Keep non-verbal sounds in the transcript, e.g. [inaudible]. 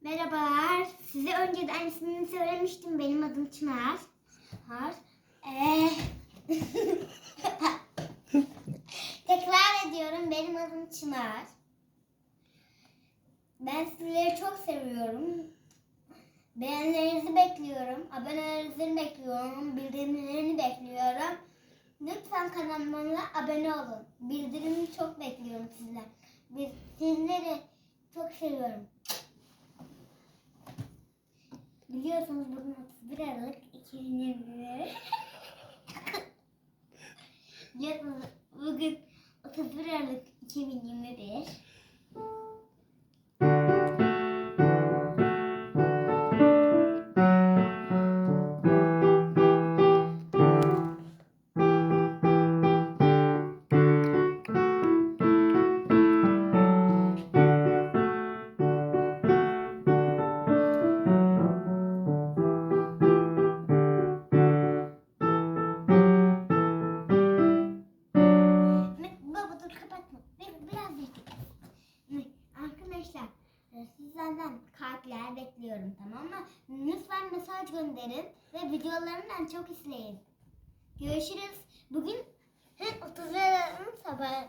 Merhabalar. Size önceden ismini söylemiştim. Benim adım Çınar. Har. Ee... [laughs] Tekrar ediyorum. Benim adım Çınar. Ben sizleri çok seviyorum. Beğenilerinizi bekliyorum. Abonelerinizi bekliyorum. Bildirimlerini bekliyorum. Lütfen kanalıma abone olun. Bildirimi çok bekliyorum sizden. Sizleri çok seviyorum. Biliyorsunuz bugün 31 Aralık 2021. [laughs] Biliyorsunuz bugün 31 Aralık 2021. sizlerden kalpler bekliyorum tamam mı? Lütfen mesaj gönderin ve videolarımdan çok izleyin. Görüşürüz. Bugün hem 30 Aralık'ın sabah